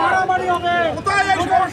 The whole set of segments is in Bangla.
মারামারি হবে। কোথায় সমস্যা সাহস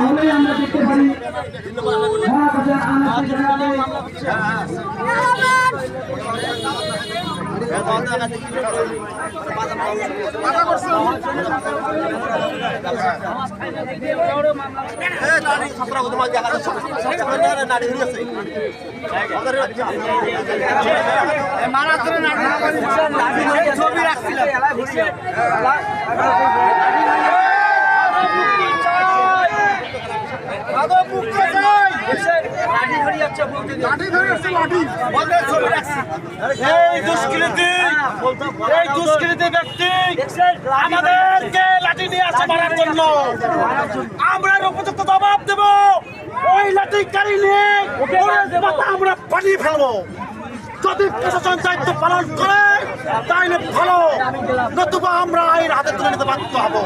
হলেই আমরা দেখতে পারি ছবি রাখছিল মাদক মুক্ত চাই। লাঠি ধরে যাচ্ছে বলতে লাঠি ধরে এসছে, লাঠি। ছবি রাখছি এই দুষ্কৃতি এই দুষ্কৃতি ব্যক্তি আমাদেরকে লাঠি নিয়ে আসা মারার জন্য। আমরা উপযুক্ত জবাব দেব। ওই লাঠি কারি নিয়ে আমরা পানি ফেলব। যদি প্রশাসন দায়িত্ব পালন করে, তাইলে ভালো। নতুবা আমরা আইন হাতে তুলে নিতে বাধ্য হব।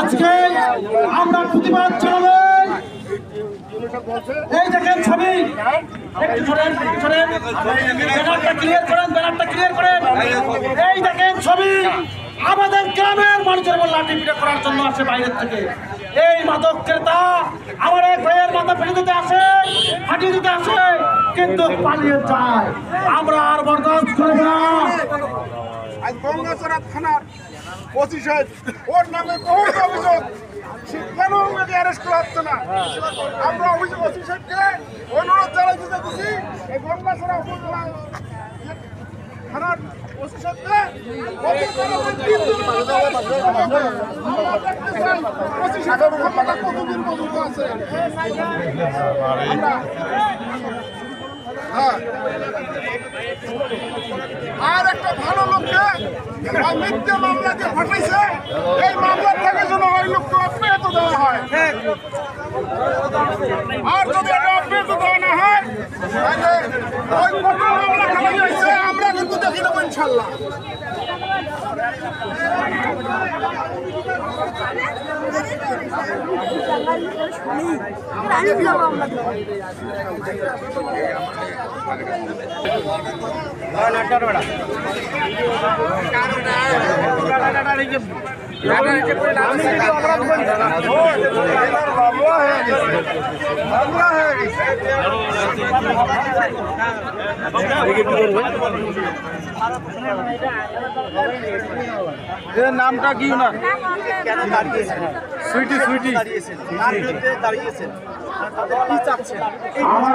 আজকে আমরা প্রতিবাদ জানাব। এই দেখেন ছবি। ক্লিয়ার করেন, ব্যানারটা ক্লিয়ার করেন। এই দেখেন ছবি। আমাদের গ্রামের মানুষের উপর লাঠি পিঠা করার জন্য আসে বাইরের থেকে। এই মাদক ক্রেতা আমার এক ভাইয়ের মাথা ফেলে দিতে আসে, ফাটিয়ে দিতে আসে, কিন্তু পালিয়ে যায়। আমরা আর বরদাস্ত করব না। আজ গঙ্গাচড়া থানার ওসি ওর নামে বহুত অভিযোগ। কেন অ্যারেস্ট করা হচ্ছে আমরা অভিযোগ ওসি সাহেবকে অনুরোধ জানাইতে চাইছি এই গঙ্গাচড়া উপজেলা থানার ওসি আছে। হ্যাঁ। আর একটা ভালো লোককে মিথ্যে মামলা যে ফাটাইছে, এই মামলার থেকে যেন ওই লোককে অব্যাহত দেওয়া হয়। আর যদি এটা অব্যাহত দেওয়া না হয় ওই কত মামলা খালি হয়েছে, আমরা কিন্তু দেখি নেব ইনশাল্লাহ। নামটা কি না কেন দাঁড়িয়েছেন সুইটি সুইটি দাঁড়িয়েছেন। কার দাঁড়িয়েছেন। কি চাচ্ছেন? আমার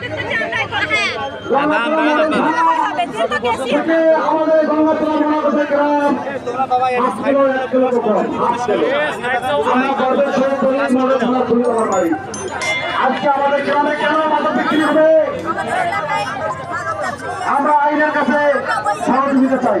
পেতে চাই। আজকে আমাদের গ্রামে কেন মাদক বিক্রি হবে আমরা আইনের কাছে সহযোগিতা চাই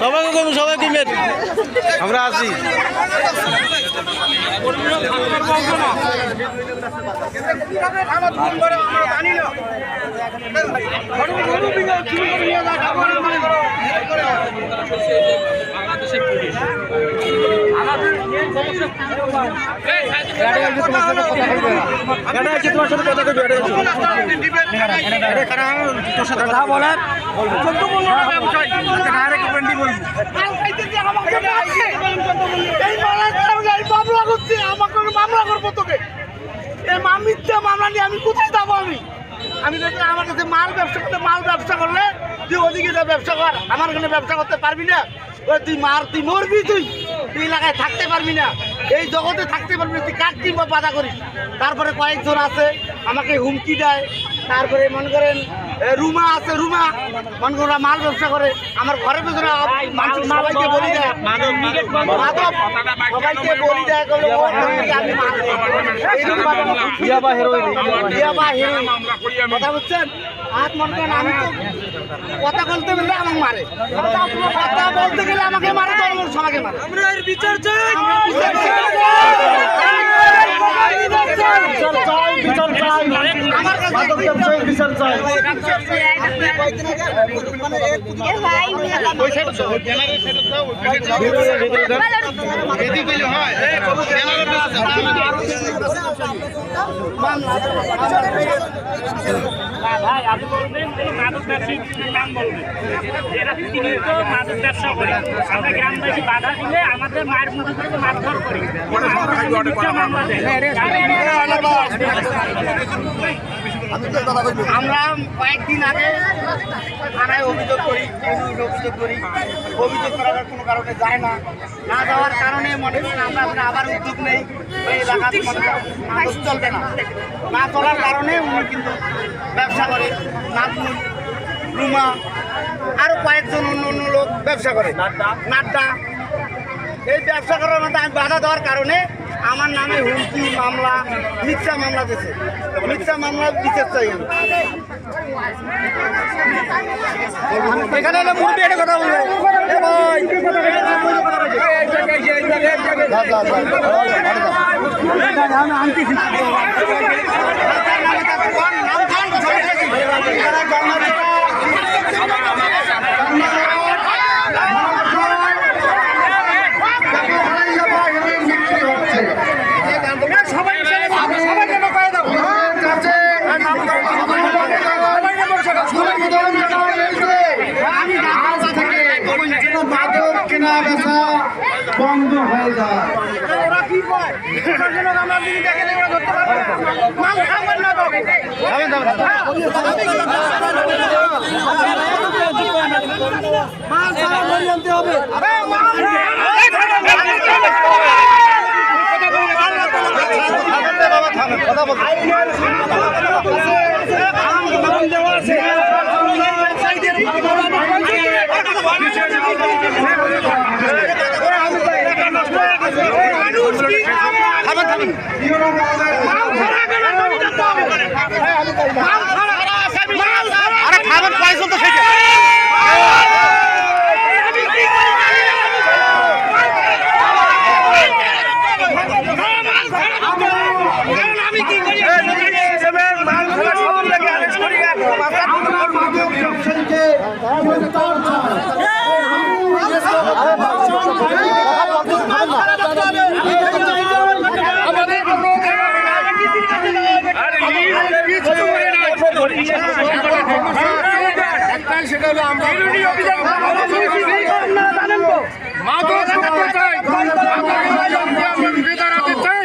সবাইকে কম সবাই কমেন আমরা আছি। কথা বলেন এই মামলা কারণে আমি মামলা মামলা নিয়ে আমি যাব আমি আমি দেখি আমার কাছে মাল ব্যবসা করতে মাল ব্যবসা করলে তুই ব্যবসা কর আমার ব্যবসা করতে পারবি না ওই তুই মার তুই মরবি তুই তুই এলাকায় থাকতে পারবি না এই জগতে থাকতে পারবি তুই বাধা করিস তারপরে কয়েকজন আছে, আমাকে হুমকি দেয়। তারপরে মনে করেন রুমা আছে রুমা। মনে ওরা মাল ব্যবসা করে। আমার ঘরের পেছনে মানুষ সবাইকে বলি দেয়। মাধব সবাইকে বলি দেয় কথা বুঝছেন? হাত মনে করেন আমি তো কথা বলতে গেলে আমাকে মারে। কথা বলতে গেলে আমাকে মারে তো সবাইকে মারে। আমরা বিচার চাই। আমার কাছে বিচার চাই ভাই আপনি নাম বলবেন এরা তিনি তো মাদক করে আমরা গ্রামবাসী বাধা দিলে আমাদের মায়ের মুখে থেকে মারধর করি মামলা দেয়। আমরা কয়েকদিন আগে থানায় অভিযোগ করি অভিযোগ করি। অভিযোগ করার কোনো কারণে যায় না। না যাওয়ার কারণে মনে করেন আমরা আবার উদ্যোগ নেই। ওই এলাকাতে মনে মাদক চলবে না। না চলার কারণে উনি কিন্তু ব্যবসা করে। নাজমুল রুমা আরও কয়েকজন অন্য অন্য লোক ব্যবসা করে। নাড্ডা। নাড্ডা। এই ব্যবসা করার মধ্যে আমি বাধা দেওয়ার কারণে আমার নামে হুমকি মামলা মিথ্যা মামলা দিয়েছে। মিথ্যা মামলা বিচার চাই আমি। এখানে মুরবি কথা বলব। কেনা বেচা বন্ধ হয়ে যায় ওরা কি কয় প্রশাসনের আমরা যদি দেখে দেখে ধরতে পারবে না। মাল খাবেন না তো। মাল ছাড়া ধরে আনতে হবে। এই মাল আরে খাবেন পয়সা তো সেটা আমরা মাদক ব্যবসায়ীকে গ্রেফতার চাই একটাই সেটা মাদক মুক্ত চাই আমরা বেদারাতে চাই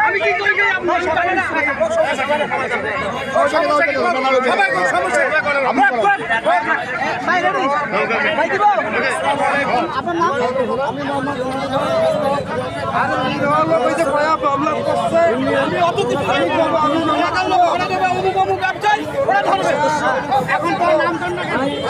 আমি কি করি কি আপনি জানেন না এখন তোর নাম জান না কেন? নাম জানেন না? নাম জানেন না? আপনার এই যে এই যে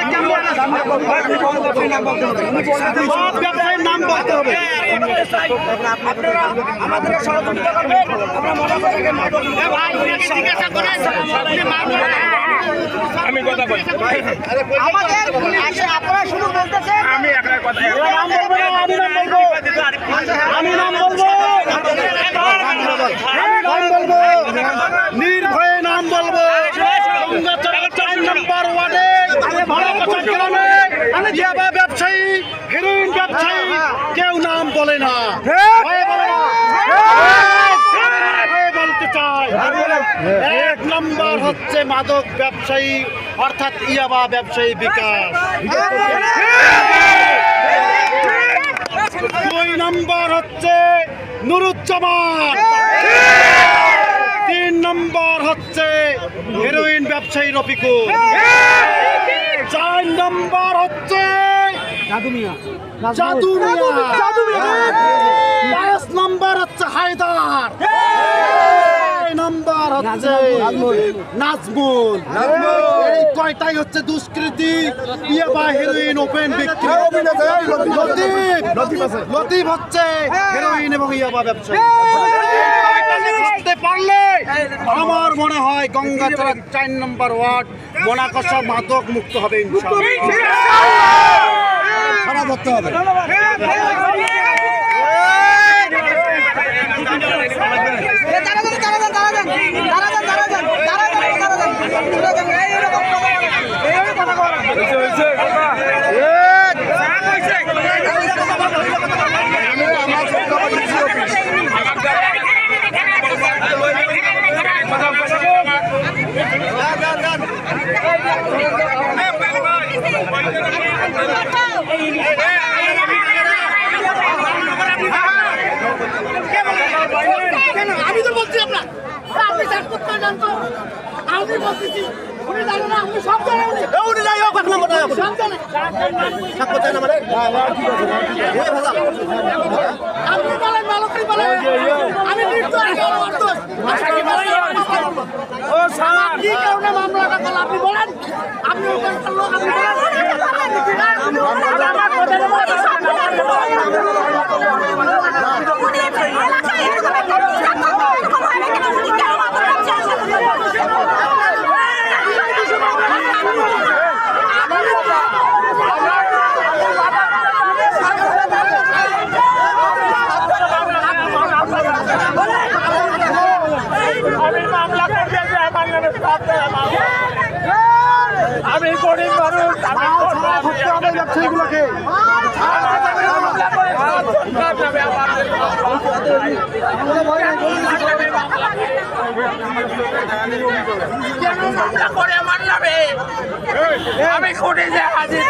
সব মনে মামলা- আমাদের আচ্ছা, আপনারা শুধু বলতেছেন আমি আমি নাম বলব আমি নির্ভয়ে নাম বলব গঙ্গাচড়া চার নম্বর ওয়ার্ডে ইয়াবা ব্যবসায়ী হেরোইন ব্যবসায়ী কেউ নাম বলে না। বলতে চাই। এক নম্বর হচ্ছে মাদক ব্যবসায়ী অর্থাৎ ইয়াবা ব্যবসায়ী বিকাশ। দুই নম্বর হচ্ছে নুরুজ্জামান। তিন নম্বর হচ্ছে হেরোইন ব্যবসায়ী রফিকুল। চার নম্বর হচ্ছে জাদু পাঁচ নম্বর হচ্ছে হায়দার। নম্বর হচ্ছে নাজমুল। এই কয়টাই হচ্ছে দুষ্কৃতি হেরোইন ওপেন বিক্রি লতিফ লতিফ। হচ্ছে হেরোইন এবং ইয়াবা ব্যবসায়ী। করতে পারলে। আমার মনে হয় গঙ্গাচড়া চার নম্বর ওয়ার্ড মোনাকষা মাদক মুক্ত হবে ছাড়া ধরতে হবে। কেন? আমি তো বলছি আপনার আপনি চাষ করতে জান তো আমি বলতেছি উনি জানেন না উনি সব জানেন উনি। উনি যাই হোক এক নম্বর সব জানেন আপনি বলেন ভালো করে বলেন। আমি নির্দোষ কেউ নির্দোষ আজকে বলেন ও স্যার কি কারণে মামলাটা করল আপনি বলেন। আপনি ওখানকার লোক আপনি বলেন আমার কথাটা আমি মামলা করতে যে আমার নামে সব দেয় মামলা। আমি গরিব মানুষ আমি ধরতে হবে ব্যবসায়ীগুলোকে আমি খুঁটে যে হাজির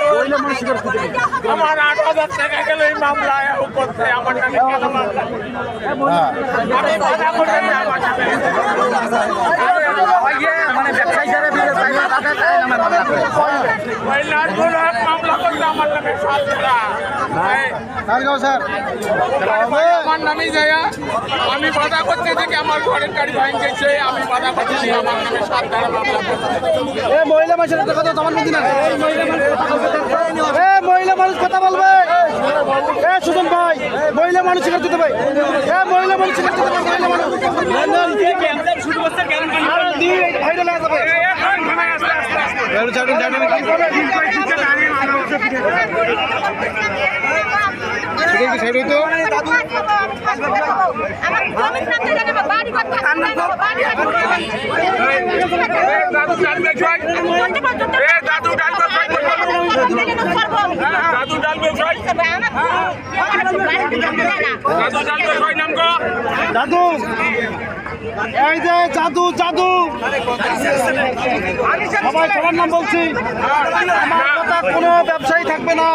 আমার আট হাজার টাকা গেল এই মামলায় করতে আমার মামলা? আমি বাধা করে আমার আমার নামে যায় আমি বাধা করতে থেকে আমার ঘরের গাড়ি ভাঙ আমি বাধা করছি আমার নামে সাত ধারা মামলা করতে মহিলা মানুষের কথা তোমার মধ্যে না। মহিলা মানুষ কথা বলবে। সুজন ভাই মহিলা মানুষ শিকার দিতে ভাই এ মহিলা মানুষ শিকার দিতে ভাই মহিলা মানুষ হয়ে দাদু ডালবে ছয় দাদু এই যে জাদু জাদু। সবাই সবার নাম বলছি। আমার কথা কোনো ব্যবসায়ী থাকবে না।